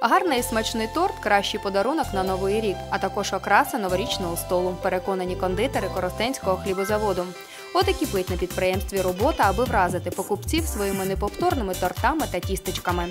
Гарний і смачний торт кращий подарунок на новий рік, а також окраса новорічного столу. Переконані кондитери Коростенського хлібозаводу. От і кипить на підприємстві робота, аби вразити покупців своїми неповторними тортами та тістечками.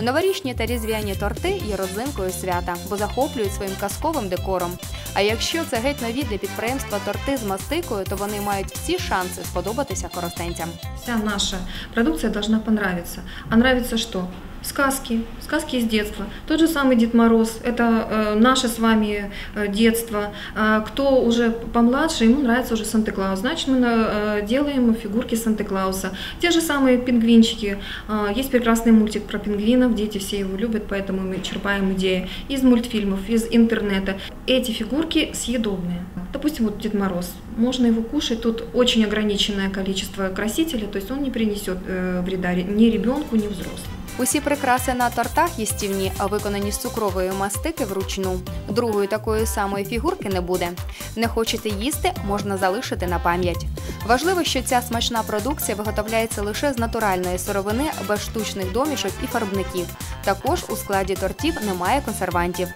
Новорічні та різдвяні торти є родзинкою свята, бо захоплюють своїм казковим декором. А якщо це геть нові для підприємства торти з мастикою, то вони мають всі шанси сподобатися коростенцям. Вся наша продукция должна понравиться. А нравится что? Сказки, сказки из детства. Тот же самый Дед Мороз, это э, наше с вами э, детство. А кто уже помладше, ему нравится уже Санта-Клаус. Значит, мы э, делаем фигурки Санта-Клауса. Те же самые пингвинчики. А, Есть прекрасный мультик про пингвинов, дети все его любят, поэтому мы черпаем идеи из мультфильмов, из интернета. Эти фигурки съедобные. Допустим, вот Дед Мороз. Можно его кушать, тут очень ограниченное количество красителя, то есть он не принесет э, вреда ре- ни ребенку, ни взрослым. Усі прикраси на тортах їстівні, а виконані з цукрової мастики вручну. Другої такої самої фігурки не буде. Не хочете їсти, можна залишити на пам'ять. Важливо, що ця смачна продукція виготовляється лише з натуральної сировини, без штучних домішок і фарбників. Також у складі тортів немає консервантів.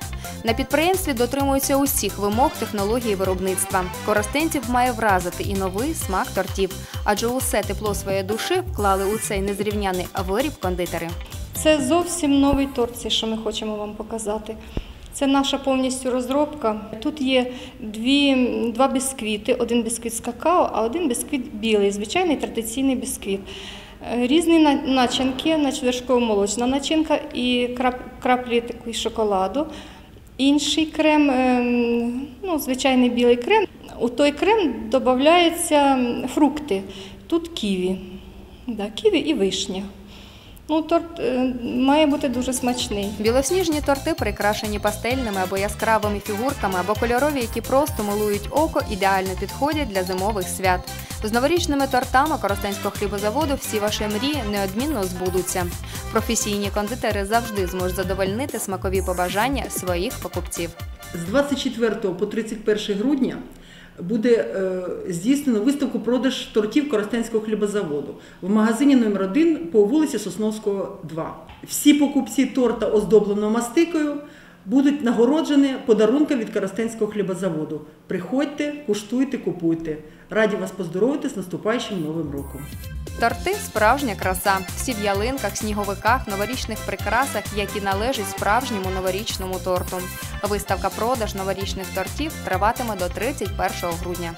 На підприємстві дотримуються усіх вимог технології виробництва. Коростенців має вразити і новий смак тортів, адже усе тепло своєї душі вклали у цей незрівняний виріб кондитери. Це зовсім новий торт, що ми хочемо вам показати. Це наша повністю розробка. Тут є дві, два бісквіти: один бісквіт з какао, а один бісквіт білий, звичайний традиційний бісквіт. Е, Різні начинки, вершково-молочна начинка і крап, краплі такої шоколаду. Інший крем, ем, ну, звичайний білий крем. У той крем додаються фрукти. Тут ківі, да, ківі і вишня. Ну, торт е, має бути дуже смачний. Білосніжні торти прикрашені пастельними або яскравими фігурками, або кольорові, які просто милують око, ідеально підходять для зимових свят. З новорічними тортами Коростенського хлібозаводу всі ваші мрії неодмінно збудуться. Професійні кондитери завжди зможуть задовольнити смакові побажання своїх покупців. З 24 по 31 грудня буде е, здійснено виставку продаж тортів Коростенського хлібозаводу в магазині номер 1 по вулиці Сосновського, 2. Всі покупці торта, оздобленого мастикою, будуть нагороджені подарунком від Коростенського хлібозаводу. Приходьте, куштуйте, купуйте. Раді вас поздоровити з наступаючим новим роком. Торти справжня краса. Всі в ялинках, сніговиках, новорічних прикрасах, які належать справжньому новорічному торту. Виставка продаж новорічних тортів триватиме до 31 грудня.